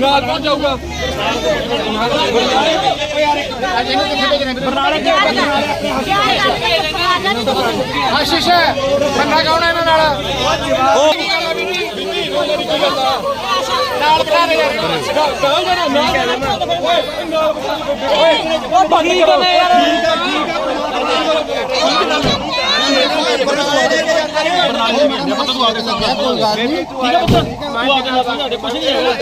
ਨਾਲ ਪਹੁੰਚ ਜਾਊਗਾ ਆਸ਼ੀਸ਼ ਬੰਦਾ ਕੌਣ ਹੈ ਇਹਨਾਂ ਨਾਲ ਨਾਲ ਬਣਾ ਦੇ ਯਾਰ ਬਰਨਾਲੇ ਮਿਲ ਜਾ ਪੁੱਤ ਤੂੰ ਆ ਕੇ ਸਕਦਾ ਕੋਈ ਗੱਲ ਨਹੀਂ ਠੀਕ ਹੈ ਪੁੱਤ ਤੂੰ ਆ ਕੇ ਸਕਦਾ ਤੁਹਾਡੇ ਕੁਝ ਨਹੀਂ ਹੈਗਾ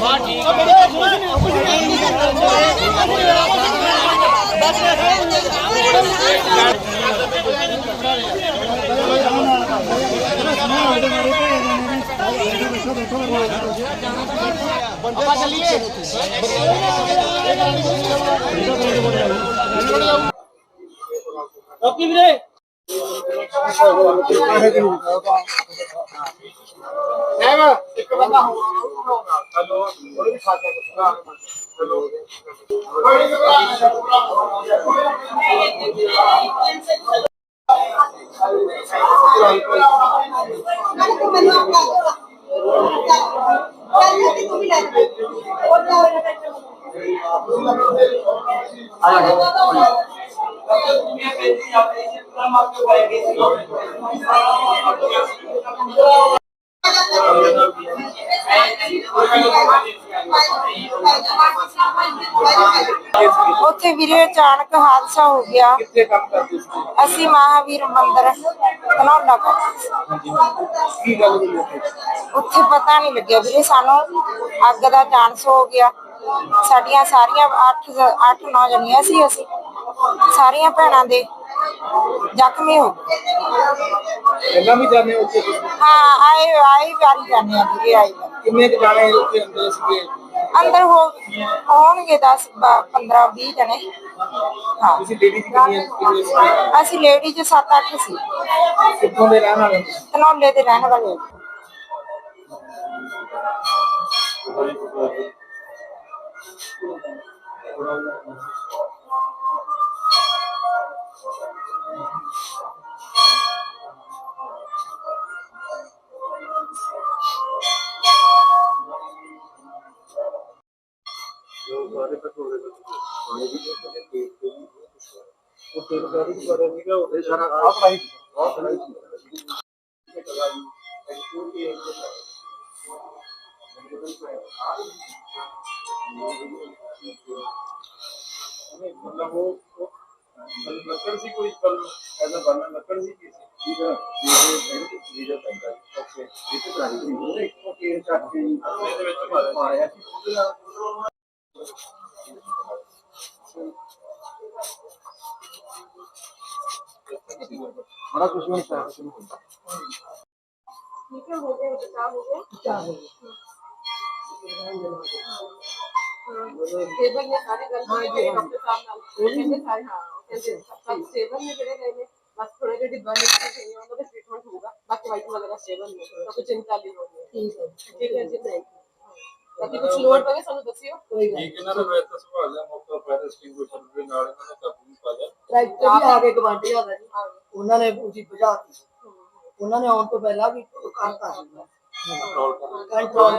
ਮਾ ਠੀਕ ਹੈ ਮੇਰੇ ਕੁਝ ਨਹੀਂ ਕੁਝ ਨਹੀਂ ਬਸ ਆਪਾਂ ਚੱਲੀਏ। ਰੋਕੀ ਵੀਰੇ? ਸਾਹਿਬ ਇੱਕ ਬੰਦਾ ਹਲੋ ਉਹਨੇ ਵੀ ਖਾਤਾ ਹਲੋ ਉੱਥੇ ਵੀਰੇ ਅਚਾਨਕ ਹਾਦਸਾ ਹੋ ਗਿਆ। ਕਿੱਥੇ ਕੰਮ ਕਰਦੇ ਸੀ? ਅਸੀਂ ਮਹਾਵੀਰ ਮੰਦਿਰ ਧਨੌਲਾ ਕਰਦੇ ਸੀ। ਕੀ ਗੱਲ ਹੋਈ ਉੱਥੇ? ਉੱਥੇ ਪਤਾ ਨਹੀਂ ਲੱਗਿਆ ਵੀਰੇ ਸਾਨੂੰ ਅੱਗ ਦਾ ਚਾਂਸ ਹੋ ਗਿਆ। ਸਾਡੀਆਂ ਸਾਰੀਆਂ 8 8 9 ਜਣੀਆਂ ਸੀ ਅਸੀਂ। ਸਾਰੀਆਂ ਭੈਣਾਂ ਦੇ ਜ਼ਖਮੀ ਹੋ ਪਹਿਲਾਂ ਵੀ ਜਾਣੇ ਉੱਥੇ ਤੁਸੀਂ? ਹਾਂ ਆਏ ਆਏ ਵਾਰੀ ਜਾਂਦੇ ਆ ਆਏ। ਵਾਰੀ। ਕਿੰਨੇ ਕੁ ਜਾਣੇ ਉੱਥੇ ਅੰਦਰ ਸੀਗੇ? ਅੰਦਰ ਹੋ ਹੋਣਗੇ 10 15 20 ਜਣੇ। ਹਾਂ। ਤੁਸੀਂ ਲੇਡੀ ਕਿੰਨੇ ਸੀ ਅਸੀਂ ਲੇਡੀ ਚ 7 8 ਸੀ। ਕਿੱਥੋਂ ਦੇ ਰਹਿਣ ਵਾਲੇ? ਧਨੌਲੇ ਦੇ ਰਹਿਣ ਵਾਲੇ ਹਾਂ। मतलब वो वो लकड़ सी कोई पल ऐसा बनना लकड़ सी की सी ठीक है ये वीडियो पैंदा है ओके ये तो प्राइस है एक को तीन चार तीन अपने ਦੇ ਵਿੱਚ ਮਾਰਿਆ ਸੀ ਉਹਦੇ ਨਾਲ हरा कृष्ण ठीक है हो गया तो बचाव हो गया? बचाव हो गया? हाँ, टेबल में सारे गए अपने सामने सारे हाँ। टेबल में चले गए बस थोड़े के डिब्बा में चाहिए उनका ट्रीटमेंट होगा। बाकी वाइट वगैरह सेवन में तो कुछ चिंता भी होगी। ठीक है। ठीक है जी थैंक यू ਬਾਕੀ ਕੁਝ ਲੋੜ ਪਵੇ ਸਾਨੂੰ ਦੱਸਿਓ। ਕੋਈ ਗੱਲ ਠੀਕ ਇਹਨਾਂ ਦਾ ਵੈਸੇ ਸੰਭਾਲ ਲਿਆ ਮੌਕਾ ਫਾਇਰ ਐਕਸਟਿੰਗੁਇਸ਼ਰ ਦੇ ਨਾਲ ਇਹਨਾਂ ਨੇ ਕਾਬੂ ਨਹੀਂ ਪਾ ਲਿਆ। ਟਰੈਕਟਰ ਵੀ ਆ ਕੇ ਗਵਾਂਢੀਆਂ ਦਾ ਜੀ ਉਹਨਾਂ ਨੇ ਪੂਰੀ ਬੁਝਾਤੀ ਸੀ। ਉਹਨਾਂ ਨੇ ਆਉਣ ਤੋਂ ਪਹਿਲਾਂ ਵੀ ਕਰਤਾ ਸੀ। ਕੰਟਰੋਲ ਕਰਨਾ ਕੰਟਰੋਲ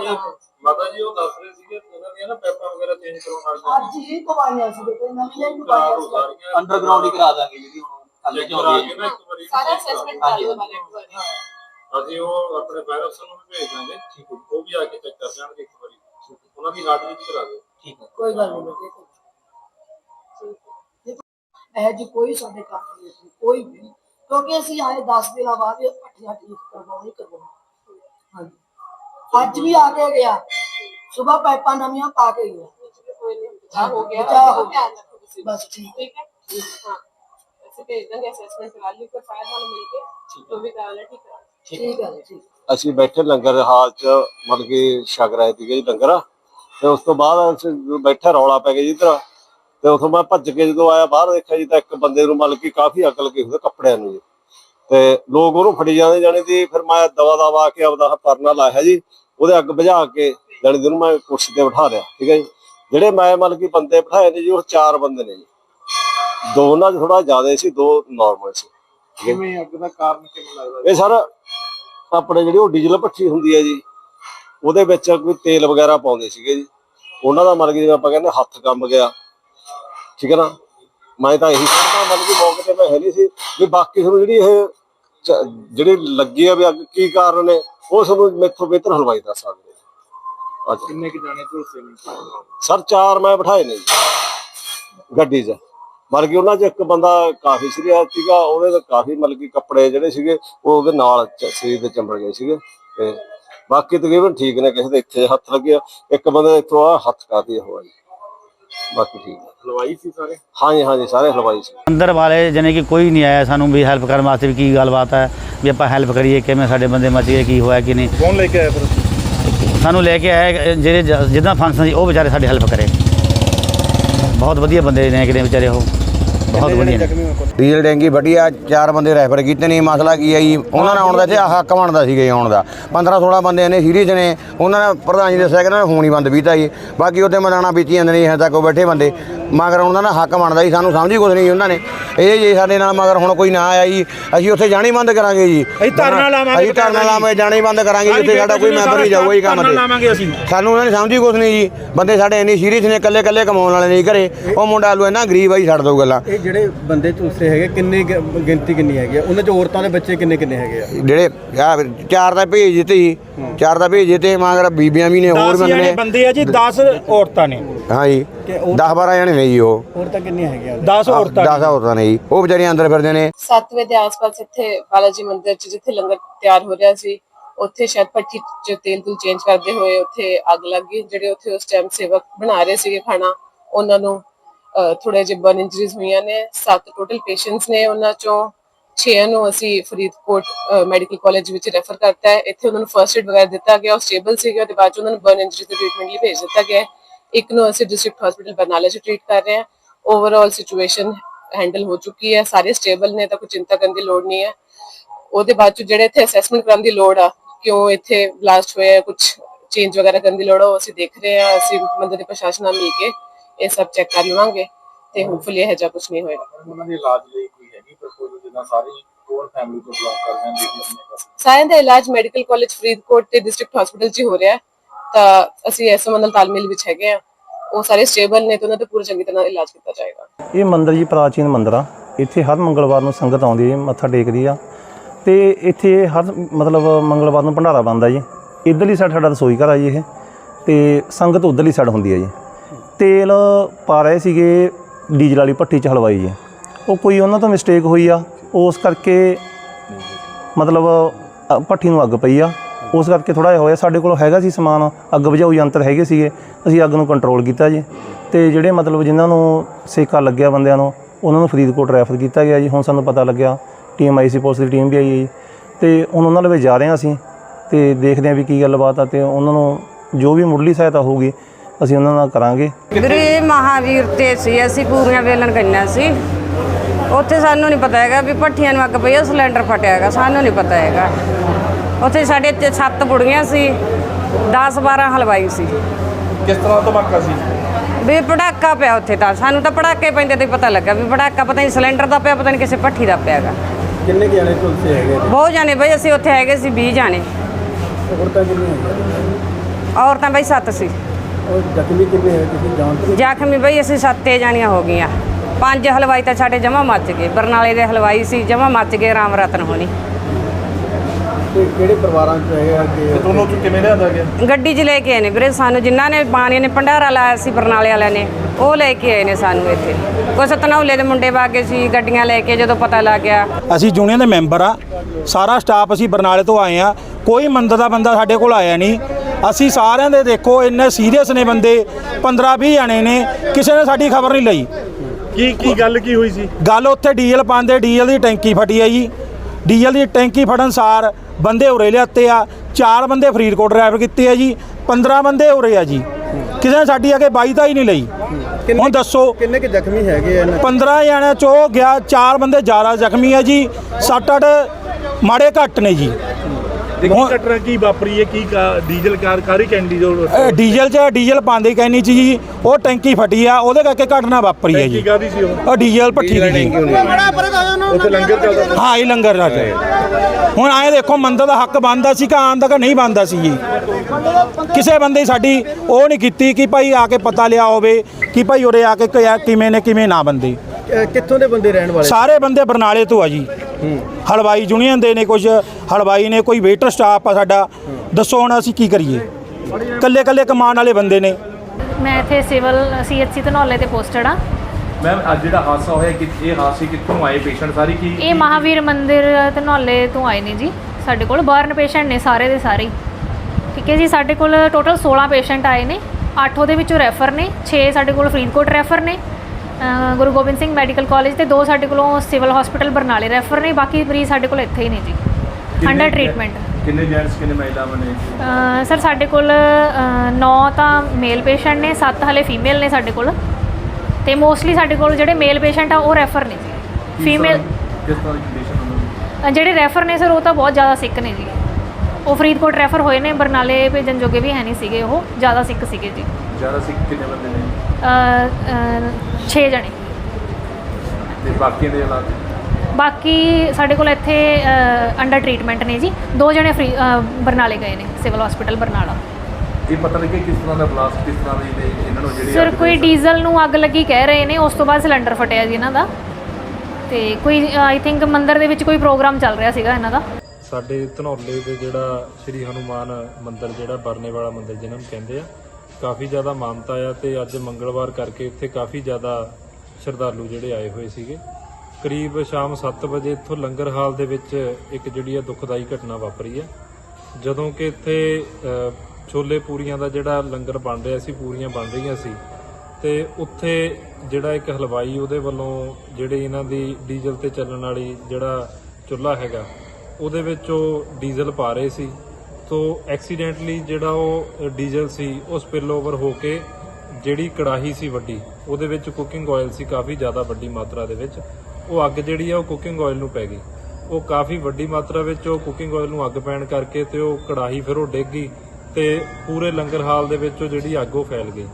ਮਾਤਾ ਜੀ ਉਹ ਦੱਸ ਰਹੇ ਸੀਗੇ ਉਹਨਾਂ ਦੀਆਂ ਨਾ ਪੈਪਾਂ ਵਗੈਰਾ ਚੇਂਜ ਕਰਾਉਣ ਵਾਲੀਆਂ। ਅੱਜ ਹੀ ਕਮਾਈਆਂ ਸੀ ਕੋਈ ਨਵੀਆਂ ਹੀ ਕਮਾਈਆਂ ਸੀ। ਸਾਰੀਆਂ ਅੰਡਰਗਰਾਉਂਡ ਹੀ ਕਰਾ ਦਾਂਗੇ ਜਿਹੜੀ ਹੁਣ ਥੱਲੇ ਚੈੱਕ ਕਰਾ ਕੇ ਨਾ ਇੱਕ ਵਾਰੀ। ਸਾਰਾ ਅਸੈਸਮੈਂਟ ਕਰ ਲਿਓ ਵਾਰੀ। ਅਸੀਂ ਉਹ ਆਪਣੇ ਅਫਸਰ ਨੂੰ ਵੀ ਭੇਜ ਦਾਂਗੇ। ਉਹ ਵੀ ਆ ਕੇ ਚੈੱਕ ਕਰ ਜਾਣਗੇ ਇੱਕ ਵਾਰੀ। ਉਹਨਾਂ ਦੀ ਹਾਜ਼ਰੀ ਚ ਕਰਾ ਦਿਓ। ਠੀਕ ਹੈ। ਕੋਈ ਗੱਲ ਨਹੀਂ ਬੇਟੇ ਇਹ ਜੀ ਕੋਈ ਸਾਡੇ ਕੰਮ ਨਹੀਂ ਸੀ ਕੋਈ ਵੀ ਕਿਉਂਕਿ ਅਸੀਂ ਆਏ 10 ਦਿਨਾਂ ਬਾਅਦ 8 ਠੀਕ ਕਰਵਾਉਣੀ ਕਰਵਾਉਣੀ। ਹਾਂਜੀ। ਅੱਜ ਵੀ ਆ ਕੇ ਗਿਆ। ਸਵੇਰ ਪਾਈਪਾਂ ਨਵੀਆਂ ਪਾ ਕੇ ਗਿਆ। ਕੋਈ ਨਹੀਂ ਬਚਾਅ ਹੋ ਗਿਆ। ਬਚਾਅ ਹੋ ਬਸ ਠੀਕ। ਠੀਕ ਹੈ? ਹਾਂ। ਅਸੀਂ ਭੇਜ ਦਾਂਗੇ ਅਸੈਸਮੈਂਟ ਕਰਾ ਲਈ ਫਿਰ ਫਾਇਰ ਨਾਲ ਮਿਲ ਕੇ ਜੋ ਵੀ ਕਰਾਣਾ ਠੀਕ ਕਰਾ ਠੀਕ ਹੈ ਜੀ ਠੀਕ। ਅਸੀਂ ਬੈਠੇ ਲੰਗਰ ਹਾਲ ਚ ਮਤਲਬ ਕਿ ਛਕ ਰਹੇ ਸੀਗੇ ਜੀ ਲੰਗਰ। ਤੇ ਉਸ ਤੋਂ ਬਾਅਦ ਅਸੀਂ ਬੈਠੇ ਰੌਲਾ ਪੈ ਗਿਆ ਜੀ ਇੱਧਰ ਤੇ ਉਥੋਂ ਮੈਂ ਭੱਜ ਕੇ ਜਦੋਂ ਆਇਆ ਬਾਹਰ ਦੇਖਿਆ ਜੀ ਤਾਂ ਇੱਕ ਬੰਦੇ ਨੂੰ ਮਤਲਬ ਕਿ ਕਾਫੀ ਅਕਲ ਕੀ ਹੋਵੇ ਕੱਪੜਿਆਂ ਨੂੰ ਜੀ। ਤੇ ਲੋਕ ਉਹਨੂੰ ਫੜੀ ਜਾਂਦੇ ਜਾਣੇ ਦੀ ਫਿਰ ਮੈਂ ਦਵਾ ਦਵਾ ਕੇ ਆਪਦਾ ਪਰਨਾ ਲਾਇਆ ਜੀ ਉਹਦੇ ਅੱਗ ਬੁਝਾ ਕੇ ਜਾਣੀ ਦੀ ਉਹਨੂੰ ਮੈਂ ਕੁਰਸੀ ਤੇ ਬਿਠਾ ਲਿਆ ਠੀਕ ਹੈ ਜੀ। ਜਿਹੜੇ ਮੈਂ ਮਤਲਬ ਕਿ ਬੰਦੇ ਬਿਠਾਏ ਨੇ ਜੀ ਉਹ ਚਾਰ ਬੰਦੇ ਨੇ ਜੀ। ਦੋ 'ਚ ਥੋੜਾ ਜ਼ਿਆਦਾ ਸੀ ਦੋ ਨਾਰਮਲ ਸੀ ਕਿਵੇਂ ਅੱਗ ਦਾ ਕਾਰਨ ਕਿਵੇਂ ਲੱਗਦਾ ਇਹ ਸਰ ਆਪਣੇ ਜਿਹੜੀ ਉਹ ਡੀਜ਼ਲ ਭੱਠੀ ਹੁੰਦੀ ਹੈ ਜੀ ਉਹਦੇ ਵਿੱਚ ਕੋਈ ਤੇਲ ਵਗੈਰਾ ਪਾਉਂਦੇ ਸੀਗੇ ਜੀ। ਉਹਨਾਂ ਦਾ ਮਤਲਬ ਕਿ ਜਿਵੇਂ ਆਪਾਂ ਕਹਿੰਦੇ ਹੱਥ ਕੰਬ ਗਿਆ। ਠੀਕ ਹੈ ਨਾ? ਮੈਂ ਤਾਂ ਇਹੀ ਕਹਿੰਦਾ ਮਤਲਬ ਕਿ ਮੌਕੇ ਤੇ ਮੈਂ ਹੈ ਨਹੀਂ ਸੀ। ਵੀ ਬਾਕੀ ਤੁਹਾਨੂੰ ਜਿਹੜੀ ਇਹ ਜਿਹੜੀ ਲੱਗੀ ਆ ਵੀ ਅੱਗ ਕੀ ਕਾਰਨ ਨੇ ਉਹ ਤੁਹਾਨੂੰ ਮੈਥੋਂ ਬਿਹਤਰ ਹਲਵਾਈ ਦੱਸ ਸਕਦੇ। ਅੱਛਾ ਕਿੰਨੇ ਕੁ ਜਾਣੇ ਝੋਸੇ ਨੇ? ਸਰ ਚਾਰ ਮੈਂ ਬਿਠਾਏ ਨੇ ਜੀ। ਗੱਡੀ 'ਚ। ਮਤਲਬ ਕਿ ਉਹਨਾਂ 'ਚ ਇੱਕ ਬੰਦਾ ਕਾਫੀ ਸੀਰੀਅਸ ਸੀਗਾ ਉਹਦੇ ਤਾਂ ਕਾਫੀ ਮਤਲਬ ਕਿ ਕੱਪੜੇ ਜਿਹੜੇ ਸੀਗੇ ਉਹ ਉਹਦੇ ਨਾਲ ਸਰੀਰ ਦੇ ਚੰਬੜ ਗਏ ਸੀਗੇ। ਤੇ ਬਾਕੀ ਤਕਰੀਬਨ ਠੀਕ ਨੇ ਕਿਸੇ ਦੇ ਇੱਥੇ ਹੱਥ ਲੱਗਿਆ ਇੱਕ ਬੰਦੇ ਦੇ ਇੱਥੋਂ ਆ ਹੱਥ ਕਾਫੀ ਹੋਇਆ ਜੀ। ਬਾਕੀ ਠੀਕ ਹੈ ਹਲਵਾਈ ਸੀ ਸਾਰੇ? ਹਾਂਜੀ ਹਾਂਜੀ ਸਾਰੇ ਹਲਵਾਈ ਸੀ। ਅੰਦਰ ਵਾਲੇ ਜਾਣੀ ਕਿ ਕੋਈ ਨਹੀਂ ਆਇਆ ਸਾਨੂੰ ਵੀ ਹੈਲਪ ਕਰਨ ਵਾਸਤੇ ਵੀ ਕੀ ਗੱਲਬਾਤ ਹੈ ਵੀ ਆਪਾਂ ਹੈਲਪ ਕਰੀਏ ਕਿਵੇਂ ਸਾਡੇ ਬੰਦੇ ਮਚ ਗਏ ਕੀ ਹੋਇਆ ਕੀ ਨਹੀਂ। ਕੌਣ ਲੈ ਕੇ ਆਇਆ ਫਿਰ? ਸਾਨੂੰ ਲੈ ਕੇ ਆਏ ਜਿਹੜੇ ਜਿੱਦਾਂ ਫੰਕਸ਼ਨ ਸੀ ਉਹ ਵਿਚਾਰੇ ਸਾਡੀ ਹੈਲਪ ਕਰੇ। ਬਹੁਤ ਵਧੀਆ ਬੰਦੇ ਨੇ ਕਿਨੇ ਵਿਚਾਰੇ ਉਹ। ਬਹੁਤ ਵਧੀਆ। ਨੇ ਡੀਜ਼ਲ ਟੈਂਕੀ ਵੱਡੀ ਆ ਚਾਰ ਬੰਦੇ ਰੈਫਰ ਕੀਤੇ ਨੇ ਮਸਲਾ ਕੀ ਹੈ ਜੀ? ਉਹਨਾਂ ਨਾਲ ਆਉਣ ਦਾ ਤੇ ਹੱਕ ਬਣਦਾ ਸੀਗਾ ਜੀ ਆਉਣ ਦਾ। 15 16 ਬੰਦੇ ਨੇ ਸੀਰੀਅਸ ਨੇ ਉਹਨਾਂ ਨੇ ਪ੍ਰਧਾਨ ਜੀ ਦੱਸਿਆ ਕਿ ਉਹਨਾਂ ਨੇ ਫੋਨ ਹੀ ਬੰਦ ਕੀਤਾ ਜੀ। ਬਾਕੀ ਉੱਥੇ ਮਦਾਨਾ ਪੀਤੀ ਜਾਂਦੇ ਨੇ ਹਜੇ ਤੱਕ ਉਹ ਬੈਠੇ ਬੰਦੇ। ਮਗਰ ਉਹਨਾਂ ਦਾ ਹੱਕ ਬਣਦਾ ਜੀ ਸਾਨੂੰ ਸਮਝ ਹੀ ਕੁਛ ਨਹੀਂ ਉਹਨਾਂ ਨੇ। ਇਹ ਜੀ ਸਾਡੇ ਨਾਲ ਮਗਰ ਹੁਣ ਕੋਈ ਨਾ ਆਇਆ ਜੀ ਅਸੀਂ ਉੱਥੇ ਜਾਣਾ ਹੀ ਬੰਦ ਕਰਾਂਗੇ ਜੀ। ਅਸੀਂ ਧਰਨਾ ਲਾਵਾਂਗੇ ਅਸੀਂ ਧਰਨਾ ਲਾਵਾਂਗੇ ਜਾਣਾ ਬੰਦ ਕਰਾਂਗੇ ਜਿੱਥੇ ਸਾਡਾ ਕੋਈ ਮੈਂਬਰ ਨਹੀਂ ਜਾਊਗਾ ਜੀ ਕੰਮ ਤੇ ਲਾਵਾਂਗੇ ਅਸੀਂ। ਸਾਨੂੰ ਉਹਨਾਂ ਨੇ ਸਮਝੀ ਕੁਛ ਨਹੀਂ ਜੀ। ਬੰਦੇ ਸਾਡੇ ਇੰਨੀ ਸੀਰੀਅਸ ਨੇ ਇਕੱਲੇ ਇਕੱਲੇ ਕਮਾਉਣ ਵਾਲੇ ਨਹੀਂ ਘਰੇ। ਉਹ ਮੁੰਡਾ ਆਲੂ ਇੰਨਾ ਗਰੀਬ ਆ ਜੀ ਛੱਡ ਦੋ ਗੱਲਾਂ। ਇਹ ਜਿਹੜੇ ਬੰਦੇ ਝੁਲਸੇ ਹੈਗੇ ਕਿੰਨੇ ਗਿਣਤੀ ਕਿੰਨੀ ਹੈਗੀ ਆ? ਉਹਨਾਂ ਚ ਔਰਤਾਂ ਦੇ ਬੱਚੇ ਕਿੰਨੇ ਕਿੰਨੇ ਹੈਗੇ ਆ? ਜਿਹੜੇ ਆਹ ਚਾਰ ਦਾ ਭੇਜ ਦਿੱਤੇ ਜੀ। ਚਾਰ ਦਾ ਭੇਜ ਦਿੱਤੇ ਮਗਰ ਬੀਬੀਆਂ ਵੀ ਨੇ ਹੋਰ 10 ਬੰਦੇ ਨੇ। ਬੰਦੇ ਆ ਜੀ 10 ਔਰਤਾਂ ਨੇ। ਹਾਂ ਜੀ ਕਿ ਉਹ- 10 12 ਜਣੇ ਨੇ ਜੀ ਉਹ। ਔਰਤਾਂ ਕਿੰਨੀਆਂ ਹੈਗੀਆਂ 10 ਔਰਤਾਂ 10 ਔਰਤਾਂ ਨੇ। ਜੀ। ਉਹ ਵਿਚਾਰੀਆਂ ਅੰਦਰ ਫਿਰਦੇ ਨੇ। 7 ਵਜੇ ਦੇ ਆਸ-ਪਾਸ ਇੱਥੇ ਬਾਲਾਜੀ ਮੰਦਿਰ 'ਚ ਜਿੱਥੇ ਲੰਗਰ ਤਿਆਰ ਹੋ ਰਿਹਾ ਸੀ ਉੱਥੇ ਸ਼ਾਇਦ ਭੱਠੀ 'ਚ ਤੇਲ ਤੂਲ ਚੇਂਜ ਕਰਦੇ ਹੋਏ ਉੱਥੇ ਅੱਗ ਲੱਗ ਗਈ। ਜਿਹੜੇ ਉੱਥੇ ਉਸ ਟਾਈਮ ਸੇਵਕ ਬਣਾ ਰਹੇ ਸੀਗੇ ਖਾਣਾ ਉਹਨਾਂ ਨੂੰ ਥੋੜੇ ਜਿਹੇ ਬਰਨ ਇੰਜਰੀਜ਼ ਹੋਈਆਂ ਨੇ। ਸੱਤ ਟੋਟਲ ਪੇਸ਼ੈਂਟਸ ਨੇ ਉਹਨਾਂ ਚੋਂ 6 ਨੂੰ ਅਸੀਂ ਫਰੀਦਕੋਟ ਮੈਡੀਕਲ ਕਾਲਜ ਵਿੱਚ ਰੈਫਰ ਕਰਤਾ ਹੈ। ਇੱਥੇ ਉਹਨਾਂ ਨੂੰ ਫਰਸਟ ਏਡ ਵਗੈਰਾ ਦਿੱਤਾ ਗਿਆ ਉਹ ਸਟੇਬਲ ਸੀਗੇ। ਉਹਦੇ ਬਾਅਦ 'ਚ ਉਹਨਾਂ ਨੂੰ ਬਰਨ ਇੰਜਰੀ ਦੇ ਟ੍ਰੀਟਮੈਂਟ ਲਈ ਭੇਜ ਦਿੱਤਾ ਗਿਆ। ਇੱਕ ਨੂੰ ਅਸੀਂ ਡਿਸਟ੍ਰਿਕਟ ਹਸਪੀਟਲ ਬਰਨਾਲਾ 'ਚ ਟ੍ਰੀਟ ਕਰ ਰਹੇ ਹਾਂ। ਓਵਰਆਲ ਸਿਚੁਏਸ਼ਨ ਹੈਂਡਲ ਹੋ ਚੁੱਕੀ ਹੈ ਸਾਰੇ ਸਟੇਬਲ ਨੇ ਤਾਂ ਕੋਈ ਚਿੰਤਾ ਕਰਨ ਦੀ ਲੋੜ ਨਹੀਂ ਹੈ। ਉਹਦੇ ਬਾਅਦ 'ਚ ਜਿਹੜੇ ਇੱਥੇ ਅਸੈਸਮੈਂਟ ਕਰਨ ਦੀ ਲੋੜ ਆ ਕਿਉਂ ਇੱਥੇ ਬਲਾਸਟ ਹੋਇਆ ਕੁਝ ਚੇਂਜ ਵਗੈਰਾ ਕਰਨ ਦੀ ਲੋੜ ਆ ਉਹ ਅਸੀਂ ਦੇਖ ਰਹੇ ਹਾਂ। ਅਸੀਂ ਮੰਦਰ ਦੇ ਪ੍ਰਸ਼ਾਸਨ ਨਾਲ ਮਿਲ ਕੇ ਇਹ ਸਭ ਚੈੱਕ ਕਰ ਲਵਾਂਗੇ ਤੇ ਹੋਪਫੁਲੀ ਇਹ ਜਿਹਾ ਕੁਝ ਨਹੀਂ ਹੋਏਗਾ। ਉਹਨਾਂ ਦੇ ਇਲਾਜ ਲਈ ਕੋਈ ਹੈਗੀ ਪ੍ਰਪੋਜ਼ਲ ਜਿੱਦਾਂ ਸਾਰੇ ਕੋਰ ਫੈਮਿਲੀ ਤੋਂ ਬਿਲੋਂਗ ਕਰਦੇ ਹਨ ਸਾਰਿਆਂ ਦਾ ਇਲਾਜ ਮੈਡੀਕਲ ਕਾਲਜ ਫਰੀਦਕੋਟ ਤੇ ਡਿਸਟ੍ਰਿਕਟ ਹਸਪੀਟਲ 'ਚ ਹੋ ਰਿਹਾ। ਹੈ ਤਾਂ ਅਸੀਂ ਇਸ ਸੰਬੰਧ ਨਾਲ ਤਾਲਮੇਲ ਵਿੱਚ ਹੈਗੇ ਆ ਉਹ ਸਾਰੇ ਸਟੇਬਲ ਨੇ ਤੇ ਉਹਨਾਂ ਦਾ ਪੂਰਾ ਚੰਗੀ ਤਰ੍ਹਾਂ ਇਲਾਜ ਕੀਤਾ ਜਾਏਗਾ। ਇਹ ਮੰਦਿਰ ਜੀ ਪ੍ਰਾਚੀਨ ਮੰਦਿਰ ਆ। ਇੱਥੇ ਹਰ ਮੰਗਲਵਾਰ ਨੂੰ ਸੰਗਤ ਆਉਂਦੀ ਹੈ ਜੀ, ਮੱਥਾ ਟੇਕਦੀ ਆ। ਤੇ ਇੱਥੇ ਹਰ ਮਤਲਬ ਮੰਗਲਵਾਰ ਨੂੰ ਭੰਡਾਰਾ ਬਣਦਾ ਜੀ। ਇਧਰਲੀ ਸਾਈਡ ਸਾਡਾ ਰਸੋਈ ਘਰ ਆ ਜੀ ਇਹ। ਤੇ ਸੰਗਤ ਉਧਰਲੀ ਸਾਈਡ ਹੁੰਦੀ ਆ ਜੀ। ਤੇਲ ਪਾ ਰਹੇ ਸੀਗੇ ਡੀਜ਼ਲ ਵਾਲੀ ਭੱਠੀ ਚ ਹਲਵਾਈ ਜੀ। ਉਹ ਕੋਈ ਉਹਨਾਂ ਤੋਂ ਮਿਸਟੇਕ ਹੋਈ ਆ ਉਸ ਕਰਕੇ ਮਤਲਬ ਭੱਠੀ ਨੂੰ ਅੱਗ ਪਈ ਆ। ਉਸ ਕਰਕੇ ਥੋੜਾ ਜਿਹਾ ਹੋਇਆ, ਸਾਡੇ ਕੋਲ ਹੈਗਾ ਸੀ ਸਮਾਨ, ਅੱਗ ਬੁਝਾਊ ਯੰਤਰ ਹੈਗੇ ਸੀਗੇ, ਅਸੀਂ ਅੱਗ ਨੂੰ ਕੰਟਰੋਲ ਕੀਤਾ ਜੀ। ਤੇ ਜਿਹੜੇ ਮਤਲਬ ਜਿਨ੍ਹਾਂ ਨੂੰ ਸੇਕਾ ਲੱਗਿਆ ਬੰਦਿਆਂ ਨੂੰ, ਉਹਨਾਂ ਨੂੰ ਫਰੀਦਕੋਟ ਰੈਫਰ ਕੀਤਾ ਗਿਆ ਜੀ। ਹੁਣ ਸਾਨੂੰ ਪਤਾ ਲੱਗਿਆ ਟੀਮ ਆਈ ਸੀ ਪੁਲਿਸ ਦੀ ਟੀਮ ਵੀ ਆਈ ਹੈ ਜੀ। ਤੇ ਹੁਣ ਉਹਨਾਂ ਨਾਲ ਜਾ ਰਹੇ ਹਾਂ ਅਸੀਂ, ਤੇ ਦੇਖਦੇ ਹਾਂ ਵੀ ਕੀ ਗੱਲਬਾਤ ਆ, ਤੇ ਉਹਨਾਂ ਨੂੰ ਜੋ ਵੀ ਮੁੱਢਲੀ ਸਹਾਇਤਾ ਹੋਊਗੀ, ਅਸੀਂ ਉਹਨਾਂ ਨਾਲ ਕਰਾਂਗੇ। ਵੀਰੇ ਮਹਾਵੀਰ ਤੇ ਸੀ, ਅਸੀਂ ਪੂਰੀਆਂ ਵੇਲਣ ਗਈਆਂ ਸੀ। ਉੱਥੇ ਸਾਨੂੰ ਨਹੀਂ ਪਤਾ ਹੈਗਾ ਵੀ ਭੱਠੀਆਂ ਨੂੰ ਅੱਗ ਪਈ ਆ, ਸਿਲੰਡਰ ਫਟਿਆ ਹੈਗਾ, ਸਾਨੂੰ ਨਹੀਂ ਪਤਾ ਹੈਗਾ। ਉੱਥੇ ਸਾਡੇ ਤੇ ਸੱਤ ਬੁੜੀਆਂ ਸੀ 10 12 ਹਲਵਾਈ ਸੀ। ਕਿਸ ਤਰ੍ਹਾਂ ਧਮਾਕਾ ਸੀ? ਵੀ ਪੜਾਕਾ ਪਿਆ ਉੱਥੇ ਤਾਂ। ਸਾਨੂੰ ਤਾਂ ਪੜਾਕੇ ਪੈਂਦੇ ਤੇ ਪਤਾ ਲੱਗਾ ਵੀ ਪੜਾਕਾ ਪਤਾ ਨਹੀਂ ਸਿਲੰਡਰ ਦਾ ਪਿਆ ਪਤਾ ਨਹੀਂ ਕਿਸੇ ਭੱਠੀ ਦਾ ਪਿਆ ਹੈਗਾ। ਕਿੰਨੇ ਜਾਣੇ ਝੁਲਸੇ ਹੈਗੇ? ਬਹੁਤ ਜਾਣੇ ਬਈ ਅਸੀਂ ਉੱਥੇ ਹੈਗੇ ਸੀ 20 ਜਾਣੇ। ਔਰਤਾਂ ਕਿੰਨੀਆਂ ਹੈਗੀਆਂ? ਔਰਤਾਂ ਬਈ ਸੱਤ ਸੀ। ਉਹ ਜ਼ਖਮੀ ਕਿੰਨੇ ਹੈ ਤੁਸੀਂ ਜਾਣਦੇ ਜ਼ਖਮੀ ਬਈ ਅਸੀਂ ਸੱਤੇ ਜਾਣੀਆਂ ਹੋ ਗਈਆਂ। ਪੰਜ ਹਲਵਾਈ ਤਾਂ ਸਾਡੇ ਜਮਾ ਮੱਚ ਗਏ। ਬਰਨਾਲੇ ਦੇ ਹਲਵਾਈ ਸੀ ਜਮਾ ਮੱਚ ਗਏ ਰਾਮ ਰਤਨ ਹੋਣੀ। ਤੇ ਕਿਹੜੇ ਪਰਿਵਾਰਾਂ ਚ ਹੈਗੇ ਆ ਕਿ ਦੋਨੋਂ ਚ ਕਿਵੇਂ ਲਿਆਂਦਾ ਗਿਆ? ਗੱਡੀ 'ਚ ਲੈ ਕੇ ਆਏ ਨੇ ਵੀਰੇ ਸਾਨੂੰ ਜਿਨ੍ਹਾਂ ਨੇ ਪਾਣੀ ਨੇ ਭੰਡਾਰਾ ਲਾਇਆ ਸੀ ਬਰਨਾਲੇ ਵਾਲਿਆਂ ਨੇ ਉਹ ਲੈ ਕੇ ਆਏ ਨੇ ਸਾਨੂੰ ਇੱਥੇ। ਕੁਛ ਤਨੌਲੇ ਦੇ ਮੁੰਡੇ ਵਾਗੇ ਸੀ ਗੱਡੀਆਂ ਲੈ ਕੇ ਜਦੋਂ ਪਤਾ ਲੱਗ ਗਿਆ। ਅਸੀਂ ਜੂਨੀਅਰ ਦੇ ਮੈਂਬਰ ਆ। ਸਾਰਾ ਸਟਾਫ ਅਸੀਂ ਬਰਨਾਲੇ ਤੋਂ ਆਏ ਆ। ਕੋਈ ਮੰਦਰ ਦਾ ਬੰਦਾ ਸਾਡੇ ਕੋਲ ਆਇਆ ਨਹੀਂ। ਅਸੀਂ ਸਾਰਿਆਂ ਦੇ ਦੇਖੋ ਇੰਨੇ ਸੀਰੀਅਸ ਨੇ ਬੰਦੇ। 15 20 ਜਣੇ ਨੇ। ਕਿਸੇ ਨੇ ਸਾਡੀ ਖਬਰ ਨਹੀਂ ਲਈ। ਕੀ ਕੀ ਗੱਲ ਕੀ ਹੋਈ ਸੀ? ਗੱਲ ਉੱਥੇ ਡੀਜ਼ਲ ਪਾਉਂਦੇ ਡੀਜ਼ਲ ਦੀ ਟੈਂਕੀ ਫਟੀ ਆ ਜੀ। ਡੀਜ਼ਲ ਦੀ ਟੈਂਕੀ ਫਟਣ ਸਾਰ ਬੰਦੇ ਉਰੇ ਲਿਆਤੇ ਆ ਚਾਰ ਬੰਦੇ ਫਰੀਦਕੋਟ ਡਰਾਈਵਰ ਕੀਤੇ ਆ ਜੀ 15 ਬੰਦੇ ਉਰੇ ਆ ਜੀ। ਕਿਸੇ ਨੇ ਸਾਡੀ ਅੱਗੇ ਬਾਈ ਤਾਂ ਹੀ ਨਹੀਂ ਲਈ। ਹੁਣ ਦੱਸੋ। ਕਿੰਨੇ ਕੁ ਜ਼ਖਮੀ ਹੈਗੇ ਆ ਇਹਨਾਂ 15 ਜਣਿਆਂ ਚੋਂ ਗਿਆ ਚਾਰ ਬੰਦੇ ਜ਼ਿਆਦਾ ਜ਼ਖਮੀ ਆ ਜੀ 7-8 ਮਾੜੇ ਘੱਟ ਨੇ ਜੀ। ਹੁਣ ਘਟਨਾ ਕੀ ਵਾਪਰੀ ਹੈ ਕੀ ਕਾ- ਡੀਜ਼ਲ ਕਾਰ ਕਾਰੀ ਕੈਂਡੀ ਜੋ ਇਹ ਡੀਜ਼ਲ 'ਚ ਡੀਜ਼ਲ ਪਾਉਂਦੇ ਕਹਿਣੀ ਚ ਜੀ ਉਹ ਟੈਂਕੀ ਫਟੀ ਆ ਉਹਦੇ ਕਰਕੇ ਘਟਨਾ ਵਾਪਰੀ ਹੈ ਕੀ ਜੀ ਕਾਦੀ ਸੀ ਉਹ? ਡੀਜ਼ਲ ਭੱਠੀ ਦੀ ਜੀ। ਉੱਥੇ ਲੰਗਰ ਚੱਲਦਾ। ਹਾਂ ਇਹ ਲੰਗਰ ਰਾਜ ਹੁਣ ਆਏ ਦੇਖੋ ਮੰਦਰ ਦਾ ਹੱਕ ਬਣਦਾ ਸੀ ਕਿ ਆਉਣ ਦਾ ਕਿ ਨਹੀਂ ਬਣਦਾ ਸੀ ਜੀ। ਕਿਸੇ ਬੰਦੇ ਸਾਡੀ ਉਹ ਨਹੀਂ ਕੀਤੀ ਕਿ ਭਾਈ ਆ ਕੇ ਪਤਾ ਲਿਆ ਹੋਵੇ ਕਿ ਭਾਈ ਉਰੇ ਆ ਕੇ ਕਿਵੇਂ ਨੇ ਕਿਵੇਂ ਨਾ ਬੰਦੇ। ਕਿੱਥੋਂ ਦੇ ਬੰਦੇ ਰਹਿਣ ਵਾਲੇ? ਸਾਰੇ ਬੰਦੇ ਬਰਨਾਲੇ ਤੋਂ ਆ ਜੀ। ਹਲਵਾਈ ਯੂਨੀਅਨ ਦੇ ਨੇ ਕੁਝ ਹਲਵਾਈ ਨੇ ਕੋਈ ਵੇਟਰ ਸਟਾਫ ਆ ਸਾਡਾ। ਦੱਸੋ ਹੁਣ ਅਸੀਂ ਕੀ ਕਰੀਏ? ਕੱਲੇ ਕੱਲੇ ਕਮਾਉਣ ਵਾਲੇ ਬੰਦੇ ਨੇ। ਮੈਂ ਇੱਥੇ ਸਿਵਲ ਸੀਐਚਸੀ ਧਨੌਲੇ ਤੇ ਪੋਸਟਡ ਆ। ਮੈਮ ਅੱਜ ਜਿਹੜਾ ਹਾਦਸਾ ਹੋਇਆ ਕਿ ਇਹ ਹਾਦਸੇ ਕਿੱਥੋਂ ਆਏ ਪੇਸ਼ੈਂਟ ਸਾਰੇ? ਕੀ ਇਹ ਮਹਾਵੀਰ ਮੰਦਿਰ ਧਨੌਲੇ ਤੋਂ ਆਏ ਨੇ ਜੀ। ਸਾਡੇ ਕੋਲ ਬਰਨ ਪੇਸ਼ੈਂਟ ਨੇ ਸਾਰੇ ਦੇ ਸਾਰੇ ਹੀ। ਠੀਕ ਹੈ ਜੀ ਸਾਡੇ ਕੋਲ ਟੋਟਲ 16 ਪੇਸ਼ੈਂਟ ਆਏ ਨੇ। 8 ਉਹਦੇ ਵਿੱਚੋਂ ਰੈਫਰ ਨੇ 6 ਸਾਡੇ ਕੋਲ ਫਰੀਦਕੋਟ ਰੈਫਰ ਨੇ। ਗੁਰੂ ਗੋਬਿੰਦ ਸਿੰਘ ਮੈਡੀਕਲ ਕਾਲਜ ਤੇ ਦੋ ਸਾਡੇ ਕੋਲੋਂ ਸਿਵਲ ਹਸਪੀਟਲ ਬਰਨਾਲੇ ਰੈਫਰ ਨੇ ਬਾਕੀ ਮਰੀਜ਼ ਸਾਡੇ ਕੋਲ ਇੱਥੇ ਹੀ ਨੇ ਜੀ। ਅੰਡਰ ਟ੍ਰੀਟਮੈਂਟ ਕਿੰਨੇ ਜੈਂਟਸ ਕਿੰਨੇ ਮਹਿਲਾਵਾਂ ਨੇ ਸਰ ਸਾਡੇ ਕੋਲ 9 ਤਾਂ ਮੇਲ ਪੇਸ਼ੈਂਟ ਨੇ 7 ਹਲੇ ਫੀਮੇਲ ਨੇ ਸਾਡੇ ਕੋਲ। ਤੇ ਮੋਸਟਲੀ ਸਾਡੇ ਕੋਲ ਜਿਹੜੇ ਮੇਲ ਪੇਸ਼ੈਂਟ ਆ ਉਹ ਰੈਫਰ ਨੇ ਜੀ। ਫੀਮੇਲ ਕਿਸ ਤਰ੍ਹਾਂ ਦੀ ਕੰਡੀਸ਼ਨ ਉਹਨਾਂ ਦੀ? ਜਿਹੜੇ ਰੈਫਰ ਨੇ ਸਰ ਉਹ ਤਾਂ ਬਹੁਤ ਜ਼ਿਆਦਾ ਸਿੱਕ ਨੇ ਜੀ। ਉਹ ਫਰੀਦਕੋਟ ਰੈਫਰ ਹੋਏ ਨੇ ਬਰਨਾਲੇ ਭੇਜਣ ਜੋਗੇ ਵੀ ਹੈ ਨਹੀਂ ਸੀਗੇ ਉਹ ਜ਼ਿਆਦਾ ਸਿੱਕ ਸੀਗੇ ਜੀ। ਜ਼ਿਆਦਾ ਸੀ ਕਿੰਨੇ ਬੰਦੇ ਨੇ? 6 ਜਣੇ। ਤੇ ਬਾਕੀਆਂ ਦੇ ਹਾਲਾਤ? ਬਾਕੀ ਸਾਡੇ ਕੋਲ ਇੱਥੇ ਅੰਡਰ ਟ੍ਰੀਟਮੈਂਟ ਨੇ ਜੀ। ਦੋ ਜਣੇ ਫਰੀ ਬਰਨਾਲੇ ਗਏ ਨੇ ਸਿਵਲ ਹਸਪੀਟਲ ਬਰਨਾਲਾ। ਇਹ ਪਤਾ ਲੱਗਿਆ ਕਿਸ ਤਰ੍ਹਾਂ ਦਾ ਬਲਾਸਟ ਕਿਸ ਤਰ੍ਹਾਂ ਦੀ ਇਹਨਾਂ ਨੂੰ ਜਿਹੜੀ ਸਰ ਕੋਈ ਡੀਜ਼ਲ ਨੂੰ ਅੱਗ ਲੱਗੀ ਕਹਿ ਰਹੇ ਨੇ ਉਸ ਤੋਂ ਬਾਅਦ ਸਿਲੰਡਰ ਫਟਿਆ ਜੀ ਇਹਨਾਂ ਦਾ। ਤੇ ਕੋਈ ਆਈ ਥਿੰਕ ਮੰਦਿਰ ਦੇ ਵਿੱਚ ਕੋਈ ਪ੍ਰੋਗਰਾਮ ਚੱਲ ਰਿਹਾ ਸੀਗਾ ਇਹਨਾਂ ਦਾ। ਸਾਡੇ ਧਨੌਲੇ ਦੇ ਜਿਹੜਾ ਸ਼੍ਰੀ ਹਨੂਮਾਨ ਮੰਦਿਰ ਜਿਹੜਾ ਬਰਨੇ ਵਾਲਾ ਮੰਦਿਰ ਜਿਹਨਾਂ ਨੂੰ ਕਹਿੰਦੇ ਆ ਕਾਫੀ ਜ਼ਿਆਦਾ ਮਾਨਤਾ ਆ ਤੇ ਅੱਜ ਮੰਗਲਵਾਰ ਕਰਕੇ ਇੱਥੇ ਕਾਫੀ ਜ਼ਿਆਦਾ ਸ਼ਰਧਾਲੂ ਜਿਹੜੇ ਆਏ ਹੋਏ ਸੀਗੇ। ਕਰੀਬ ਸ਼ਾਮ 7 ਵਜੇ ਇੱਥੋਂ ਲੰਗਰ ਹਾਲ ਦੇ ਵਿੱਚ ਇੱਕ ਜਿਹੜੀ ਆ ਦੁਖਦਾਈ ਘਟਨਾ ਵਾਪਰੀ ਆ। ਜਦੋਂ ਕਿ ਇੱਥੇ ਛੋਲੇ ਪੂਰੀਆਂ ਦਾ ਜਿਹੜਾ ਲੰਗਰ ਬਣ ਰਿਹਾ ਸੀ, ਪੂਰੀਆਂ ਬਣ ਰਹੀਆਂ ਸੀ, ਤੇ ਉੱਥੇ ਜਿਹੜਾ ਇੱਕ ਹਲਵਾਈ ਉਹਦੇ ਵੱਲੋਂ ਜਿਹੜੇ ਇਹਨਾਂ ਦੀ ਡੀਜ਼ਲ ਤੇ ਚੱਲਣ ਵਾਲੀ ਜਿਹੜਾ ਚੁੱਲ੍ਹਾ ਹੈਗਾ, ਉਹਦੇ ਵਿੱਚ ਉਹ ਡੀਜ਼ਲ ਪਾ ਰਹੇ ਸੀ। ਤੋ ਐਕਸੀਡੈਂਟਲੀ ਜਿਹੜਾ ਉਹ ਡੀਜ਼ਲ ਸੀ, ਉਹ ਸਪਿਲ ਓਵਰ ਹੋ ਕੇ ਜਿਹੜੀ ਕੜਾਹੀ ਸੀ ਵੱਡੀ, ਉਹਦੇ ਵਿੱਚ ਕੁਕਿੰਗ ਆਇਲ ਸੀ ਕਾਫੀ ਜ਼ਿਆਦਾ ਵੱਡੀ ਮਾਤਰਾ ਦੇ ਵਿੱਚ, ਉਹ ਅੱਗ ਜਿਹੜੀ ਆ ਉਹ ਕੁਕਿੰਗ ਆਇਲ ਨੂੰ ਪੈ ਗਈ। ਉਹ ਕਾਫੀ ਵੱਡੀ ਮਾਤਰਾ ਵਿੱਚ ਉਹ ਕੁਕਿੰਗ ਆਇਲ ਨੂੰ ਅੱਗ ਪੈਣ ਕਰਕੇ ਤੇ ਉਹ ਕੜਾਹੀ ਫਿਰ ਉਹ ਡਿੱਗ ਗਈ ਤੇ ਪੂਰੇ ਲੰਗਰ ਹਾਲ ਦੇ ਵਿੱਚ ਉਹ ਜਿਹੜੀ ਅੱਗ ਉਹ ਫੈਲ ਗਈ।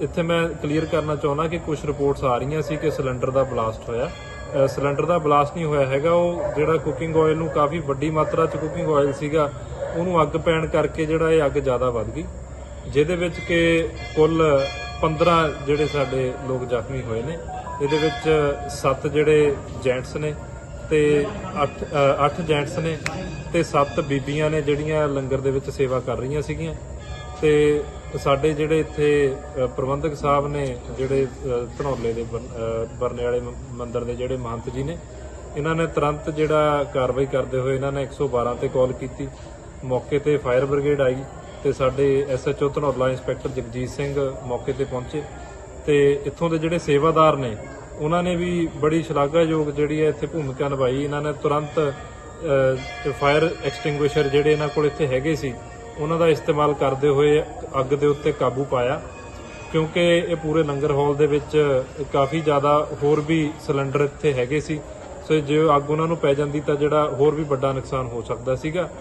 ਇੱਥੇ ਮੈਂ ਕਲੀਅਰ ਕਰਨਾ ਚਾਹੁੰਦਾ ਕਿ ਕੁਝ ਰਿਪੋਰਟਸ ਆ ਰਹੀਆਂ ਸੀ ਕਿ ਸਿਲੰਡਰ ਦਾ ਬਲਾਸਟ ਹੋਇਆ। ਸਿਲੰਡਰ ਦਾ ਬਲਾਸਟ ਨਹੀਂ ਹੋਇਆ ਹੈਗਾ, ਉਹ ਜਿਹੜਾ ਕੁਕਿੰਗ ਆਇਲ ਨੂੰ ਕਾਫੀ ਵੱਡੀ ਮਾਤਰਾ 'ਚ ਕੁਕਿੰਗ ਆਇਲ ਸੀਗਾ ਉਹਨੂੰ ਅੱਗ ਪੈਣ ਕਰਕੇ ਜਿਹੜਾ ਇਹ ਅੱਗ ਜ਼ਿਆਦਾ ਵੱਧ ਗਈ, ਜਿਹਦੇ ਵਿੱਚ ਕਿ ਕੁੱਲ 15 ਜਿਹੜੇ ਸਾਡੇ ਲੋਕ ਜ਼ਖਮੀ ਹੋਏ ਨੇ, ਇਹਦੇ ਵਿੱਚ 7 ਜਿਹੜੇ ਜੈਂਟਸ ਨੇ ਤੇ 8 8 ਜੈਂਟਸ ਨੇ ਤੇ 7 ਬੀਬੀਆਂ ਨੇ ਜਿਹੜੀਆਂ ਲੰਗਰ ਦੇ ਵਿੱਚ ਸੇਵਾ ਕਰ ਰਹੀਆਂ ਸੀਗੀਆਂ। ਤੇ ਸਾਡੇ ਜਿਹੜੇ ਇੱਥੇ ਪ੍ਰਬੰਧਕ ਸਾਹਿਬ ਨੇ ਜਿਹੜੇ ਧਨੌਲੇ ਦੇ ਬਰ- ਬਰਨੇ ਵਾਲੇ ਮ- ਮੰਦਿਰ ਦੇ ਜਿਹੜੇ ਮਹੰਤ ਜੀ ਨੇ, ਇਹਨਾਂ ਨੇ ਤੁਰੰਤ ਜਿਹੜਾ ਕਾਰਵਾਈ ਕਰਦੇ ਹੋਏ ਇਹਨਾਂ ਨੇ 112 ਤੇ ਕਾਲ ਕੀਤੀ। ਮੌਕੇ ਤੇ ਫਾਇਰ ਬ੍ਰਿਗੇਡ ਆਈ ਤੇ ਸਾਡੇ ਐਸਐਚਓ ਧਨੌਲਾ ਇੰਸਪੈਕਟਰ ਜਗਜੀਤ ਸਿੰਘ ਮੌਕੇ ਤੇ ਪਹੁੰਚੇ ਤੇ ਇੱਥੋਂ ਦੇ ਜਿਹੜੇ ਸੇਵਾਦਾਰ ਨੇ, ਉਹਨਾਂ ਨੇ ਵੀ ਬੜੀ ਸ਼ਲਾਘਾਯੋਗ ਜਿਹੜੀ ਹੈ ਇੱਥੇ ਭੂਮਿਕਾ ਨਿਭਾਈ। ਇਹਨਾਂ ਨੇ ਤੁਰੰਤ ਫਾਇਰ ਐਕਸਟਿੰਗੁਇਸ਼ਰ ਜਿਹੜੇ ਇਹਨਾਂ ਕੋਲ ਇੱਥੇ ਹੈਗੇ ਸੀ, ਉਹਨਾਂ ਦਾ ਇਸਤੇਮਾਲ ਕਰਦੇ ਹੋਏ ਅੱਗ ਦੇ ਉੱਤੇ ਕਾਬੂ ਪਾਇਆ ਕਿਉਂਕਿ ਇਹ ਪੂਰੇ ਲੰਗਰ ਹਾਲ ਦੇ ਵਿੱਚ ਕਾਫੀ ਜ਼ਿਆਦਾ ਹੋਰ ਵੀ ਸਿਲੰਡਰ ਇੱਥੇ ਹੈਗੇ ਸੀ। ਸੋ ਜੇ ਅੱਗ ਉਹਨਾਂ ਨੂੰ ਪੈ ਜਾਂਦੀ ਤਾਂ ਜਿਹੜਾ ਹੋਰ ਵੀ ਵੱਡਾ ਨੁਕਸਾਨ ਹੋ ਸਕਦਾ ਸੀਗਾ।